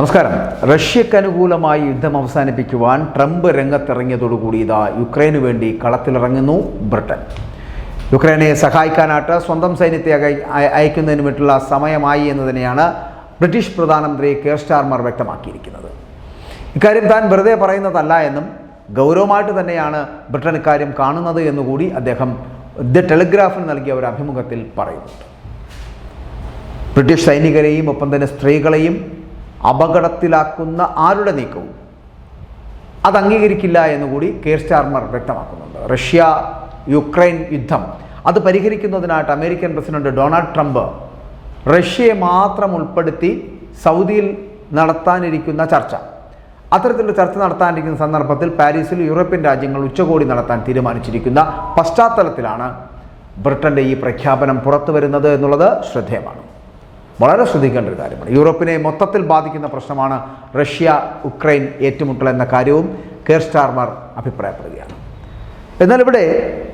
നമസ്കാരം. റഷ്യക്ക് അനുകൂലമായി യുദ്ധം അവസാനിപ്പിക്കുവാൻ ട്രംപ് രംഗത്തിറങ്ങിയതോടുകൂടി ഇതാ യുക്രൈന് വേണ്ടി കളത്തിലിറങ്ങുന്നു ബ്രിട്ടൻ. യുക്രൈനെ സഹായിക്കാനായിട്ട് സ്വന്തം സൈന്യത്തെ അയ- അയ- അയക്കുന്നതിന് വേണ്ടിയുള്ള സമയമായി എന്ന് തന്നെയാണ് ബ്രിട്ടീഷ് പ്രധാനമന്ത്രി കെയർ സ്റ്റാർമർ വ്യക്തമാക്കിയിരിക്കുന്നത്. ഇക്കാര്യം താൻ വെറുതെ പറയുന്നതല്ല എന്നും ഗൗരവമായിട്ട് തന്നെയാണ് ബ്രിട്ടൻ ഇക്കാര്യം കാണുന്നത് എന്നുകൂടി അദ്ദേഹം ദ ടെലിഗ്രാഫിന് നൽകിയ ഒരു അഭിമുഖത്തിൽ പറയുന്നുണ്ട്. ബ്രിട്ടീഷ് സൈനികരെയും ഒപ്പം തന്നെ സ്ത്രീകളെയും അപകടത്തിലാക്കുന്ന ആരുടെ നീക്കവും? അത് അംഗീകരിക്കില്ല എന്നുകൂടി കെയർ സ്റ്റാർമർ വ്യക്തമാക്കുന്നുണ്ട്. റഷ്യ യുക്രൈൻ യുദ്ധം. അത് പരിഹരിക്കുന്നതിനായിട്ട് അമേരിക്കൻ പ്രസിഡന്റ് ഡൊണാൾഡ് ട്രംപ് റഷ്യയെ മാത്രം ഉൾപ്പെടുത്തി സൗദിയിൽ നടത്താനിരിക്കുന്ന ചർച്ച. അത്തരത്തിലുള്ള ചർച്ച നടത്താനിരിക്കുന്ന സന്ദർഭത്തിൽ പാരീസിൽ യൂറോപ്യൻ രാജ്യങ്ങൾ ഉച്ചകോടി നടത്താൻ തീരുമാനിച്ചിരിക്കുന്ന പശ്ചാത്തലത്തിലാണ് ബ്രിട്ടന്റെ ഈ പ്രഖ്യാപനം പുറത്തു വരുന്നത് എന്നുള്ളത് ശ്രദ്ധേയമാണ്. വളരെ ശ്രദ്ധിക്കേണ്ട ഒരു കാര്യമാണ്. യൂറോപ്പിനെ മൊത്തത്തിൽ ബാധിക്കുന്ന പ്രശ്നമാണ് റഷ്യ ഉക്രൈൻ ഏറ്റുമുട്ടൽ എന്ന കാര്യവും കെയർ സ്റ്റാർമർ അഭിപ്രായപ്പെടുകയാണ്. എന്നാൽ ഇവിടെ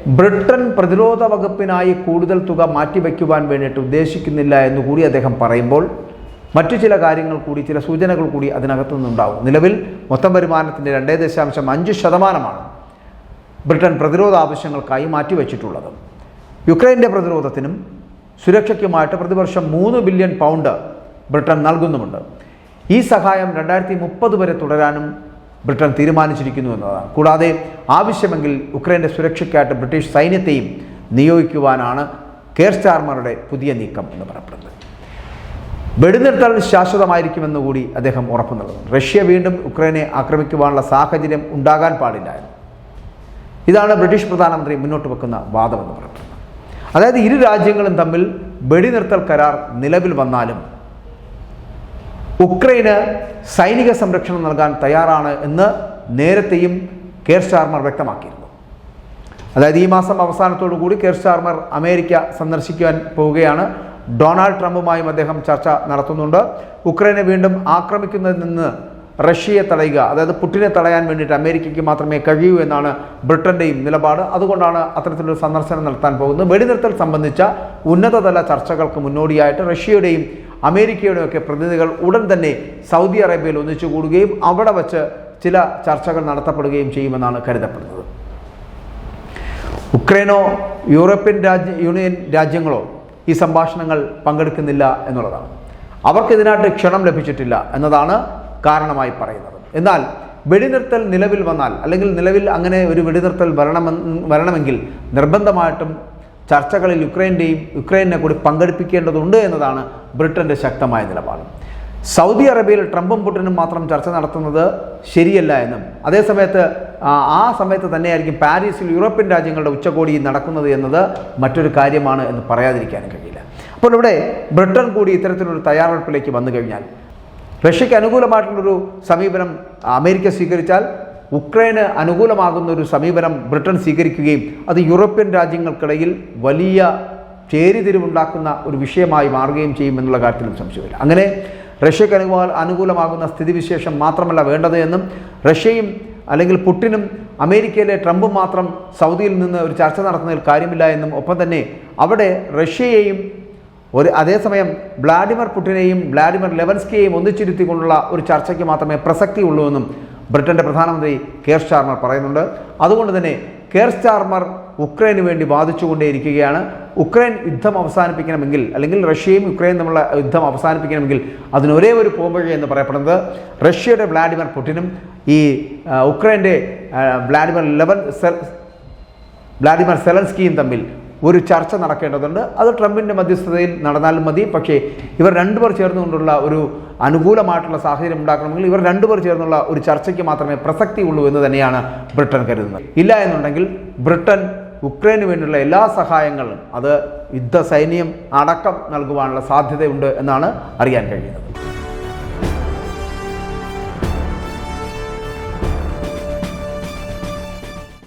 ബ്രിട്ടൻ പ്രതിരോധ വകുപ്പിനായി കൂടുതൽ തുക മാറ്റിവെക്കുവാൻ വേണ്ടിയിട്ട് ഉദ്ദേശിക്കുന്നില്ല എന്ന് കൂടി അദ്ദേഹം പറയുമ്പോൾ മറ്റു ചില കാര്യങ്ങൾ കൂടി ചില സൂചനകൾ കൂടി അതിനകത്തു നിന്നുണ്ടാവും. നിലവിൽ മൊത്തം വരുമാനത്തിന്റെ രണ്ടേ ദശാംശം അഞ്ച് ശതമാനമാണ് ബ്രിട്ടൻ പ്രതിരോധ ആവശ്യങ്ങൾക്കായി മാറ്റിവെച്ചിട്ടുള്ളത്. യുക്രൈന്റെ പ്രതിരോധത്തിനും സുരക്ഷയ്ക്കുമായിട്ട് പ്രതിവർഷം മൂന്ന് ബില്യൺ പൗണ്ട് ബ്രിട്ടൻ നൽകുന്നുമുണ്ട്. ഈ സഹായം രണ്ടായിരത്തി മുപ്പത് വരെ തുടരാനും ബ്രിട്ടൻ തീരുമാനിച്ചിരിക്കുന്നു എന്നതാണ്. കൂടാതെ ആവശ്യമെങ്കിൽ ഉക്രൈന്റെ സുരക്ഷയ്ക്കായിട്ട് ബ്രിട്ടീഷ് സൈന്യത്തെയും നിയോഗിക്കുവാനാണ് കെയർ സ്റ്റാർമറുടെ പുതിയ നീക്കം എന്ന് പറയപ്പെടുന്നത്. വെടിനിർത്തൽ ശാശ്വതമായിരിക്കുമെന്ന് കൂടി അദ്ദേഹം ഉറപ്പു നൽകുന്നു. റഷ്യ വീണ്ടും ഉക്രൈനെ ആക്രമിക്കുവാനുള്ള സാഹചര്യം ഉണ്ടാകാൻ പാടില്ലായിരുന്നു. ഇതാണ് ബ്രിട്ടീഷ് പ്രധാനമന്ത്രി മുന്നോട്ട് വെക്കുന്ന വാദമെന്ന് പറയുന്നത് അതായത് ഇരു രാജ്യങ്ങളും തമ്മിൽ വെടിനിർത്തൽ കരാർ നിലവിൽ വന്നാലും ഉക്രൈന് സൈനിക സംരക്ഷണം നൽകാൻ തയ്യാറാണ് എന്ന് നേരത്തെയും കെയർ സ്റ്റാർമർ വ്യക്തമാക്കിയിരുന്നു. അതായത് ഈ മാസം അവസാനത്തോടു കൂടി കെയർ സ്റ്റാർമർ അമേരിക്ക സന്ദർശിക്കാൻ പോവുകയാണ്. ഡൊണാൾഡ് ട്രംപുമായും അദ്ദേഹം ചർച്ച നടത്തുന്നുണ്ട്. ഉക്രൈനെ വീണ്ടും ആക്രമിക്കുന്നതിൽ നിന്ന് റഷ്യയെ തടയുക അതായത് പുട്ടിനെ തടയാൻ വേണ്ടിയിട്ട് അമേരിക്കയ്ക്ക് മാത്രമേ കഴിയൂ എന്നാണ് ബ്രിട്ടന്റെയും നിലപാട്. അതുകൊണ്ടാണ് അത്തരത്തിലൊരു സന്ദർശനം നടത്താൻ പോകുന്നത്. വെടിനിർത്തൽ സംബന്ധിച്ച ഉന്നതതല ചർച്ചകൾക്ക് മുന്നോടിയായിട്ട് റഷ്യയുടെയും അമേരിക്കയുടെയും ഒക്കെ പ്രതിനിധികൾ ഉടൻ തന്നെ സൗദി അറേബ്യയിൽ ഒന്നിച്ചു കൂടുകയും അവിടെ വച്ച് ചില ചർച്ചകൾ നടത്തപ്പെടുകയും ചെയ്യുമെന്നാണ് കരുതപ്പെടുന്നത്. ഉക്രൈനോ യൂറോപ്യൻ രാജ്യ യൂണിയൻ രാജ്യങ്ങളോ ഈ സംഭാഷണങ്ങൾ പങ്കെടുക്കുന്നില്ല എന്നുള്ളതാണ്. അവർക്കിതിനായിട്ട് ക്ഷണം ലഭിച്ചിട്ടില്ല എന്നതാണ് കാരണമായി പറയുന്നത്. എന്നാൽ വെടിനിർത്തൽ നിലവിൽ വന്നാൽ അല്ലെങ്കിൽ നിലവിൽ അങ്ങനെ ഒരു വെടിനിർത്തൽ വരണമെന്ന് വരണമെങ്കിൽ നിർബന്ധമായിട്ടും ചർച്ചകളിൽ യുക്രൈന്റെയും യുക്രൈനെ കൂടി പങ്കെടുപ്പിക്കേണ്ടതുണ്ട് എന്നതാണ് ബ്രിട്ടന്റെ ശക്തമായ നിലപാട്. സൗദി അറേബ്യയിൽ ട്രംപും പുട്ടിനും മാത്രം ചർച്ച നടത്തുന്നത് ശരിയല്ല എന്നും അതേസമയത്ത് ആ, സമയത്ത് തന്നെയായിരിക്കും പാരീസിൽ യൂറോപ്യൻ രാജ്യങ്ങളുടെ ഉച്ചകോടി നടക്കുന്നത് എന്നത് മറ്റൊരു കാര്യമാണ് എന്ന് പറയാതിരിക്കാനും കഴിയില്ല. അപ്പോൾ ഇവിടെ ബ്രിട്ടൻ കൂടി ഇത്തരത്തിലൊരു തയ്യാറെടുപ്പിലേക്ക് വന്നു കഴിഞ്ഞാൽ റഷ്യയ്ക്ക് അനുകൂലമായിട്ടുള്ളൊരു സമീപനം അമേരിക്ക സ്വീകരിച്ചാൽ ഉക്രൈന് അനുകൂലമാകുന്ന ഒരു സമീപനം ബ്രിട്ടൻ സ്വീകരിക്കുകയും അത് യൂറോപ്യൻ രാജ്യങ്ങൾക്കിടയിൽ വലിയ ചേരിതിരിവുണ്ടാക്കുന്ന ഒരു വിഷയമായി മാറുകയും ചെയ്യുമെന്നുള്ള കാര്യത്തിലും സംശയമില്ല അങ്ങനെ റഷ്യക്ക് അനുകൂല അനുകൂലമാകുന്ന സ്ഥിതിവിശേഷം മാത്രമല്ല വേണ്ടത് എന്നും റഷ്യയും അല്ലെങ്കിൽ പുട്ടിനും അമേരിക്കയിലെ ട്രംപും മാത്രം സൗദിയിൽ നിന്ന് ഒരു ചർച്ച നടത്തുന്നതിൽ കാര്യമില്ല എന്നും ഒപ്പം തന്നെ അവിടെ റഷ്യയെയും ഒരു അതേസമയം വ്ളാഡിമിർ പുടിനെയും വ്ളാഡിമിർ ലെവൻസ്കിയെയും ഒന്നിച്ചിരുത്തിക്കൊണ്ടുള്ള ഒരു ചർച്ചയ്ക്ക് മാത്രമേ പ്രസക്തിയുള്ളൂ എന്നും ബ്രിട്ടന്റെ പ്രധാനമന്ത്രി കെയർ സ്റ്റാർമർ പറയുന്നുണ്ട്. അതുകൊണ്ട് തന്നെ കെയർ സ്റ്റാർമർ ഉക്രൈന് വേണ്ടി വാദിച്ചുകൊണ്ടേയിരിക്കുകയാണ്. ഉക്രൈൻ യുദ്ധം അവസാനിപ്പിക്കണമെങ്കിൽ അല്ലെങ്കിൽ റഷ്യയും യുക്രൈനും തമ്മിലുള്ള യുദ്ധം അവസാനിപ്പിക്കണമെങ്കിൽ അതിനൊരേ ഒരേ പോംവഴി എന്ന് പറയപ്പെടുന്നത് റഷ്യയുടെ വ്ളാഡിമിർ പുടിനും ഈ ഉക്രൈന്റെ വ്ളാഡിമിർ ലെവൻ വ്ളാഡിമിർ സെലൻസ്കിയും തമ്മിൽ ഒരു ചർച്ച നടക്കേണ്ടതുണ്ട്. അത് ട്രംപിന്റെ മധ്യസ്ഥതയിൽ നടന്നാലും മതി. പക്ഷേ ഇവർ രണ്ടുപേർ ചേർന്നുകൊണ്ടുള്ള ഒരു അനുകൂലമായിട്ടുള്ള സാഹചര്യം ഉണ്ടാക്കണമെങ്കിൽ ഇവർ രണ്ടുപേർ ചേർന്നുള്ള ഒരു ചർച്ചയ്ക്ക് മാത്രമേ പ്രസക്തിയുള്ളൂ എന്ന് തന്നെയാണ് ബ്രിട്ടൻ കരുതുന്നത്. ഇല്ല എന്നുണ്ടെങ്കിൽ ബ്രിട്ടൻ ഉക്രൈന് വേണ്ടിയുള്ള എല്ലാ സഹായങ്ങളും അത് യുദ്ധ സൈന്യം അടക്കം നൽകുവാനുള്ള സാധ്യതയുണ്ട് എന്നാണ് അറിയാൻ കഴിയുന്നത്.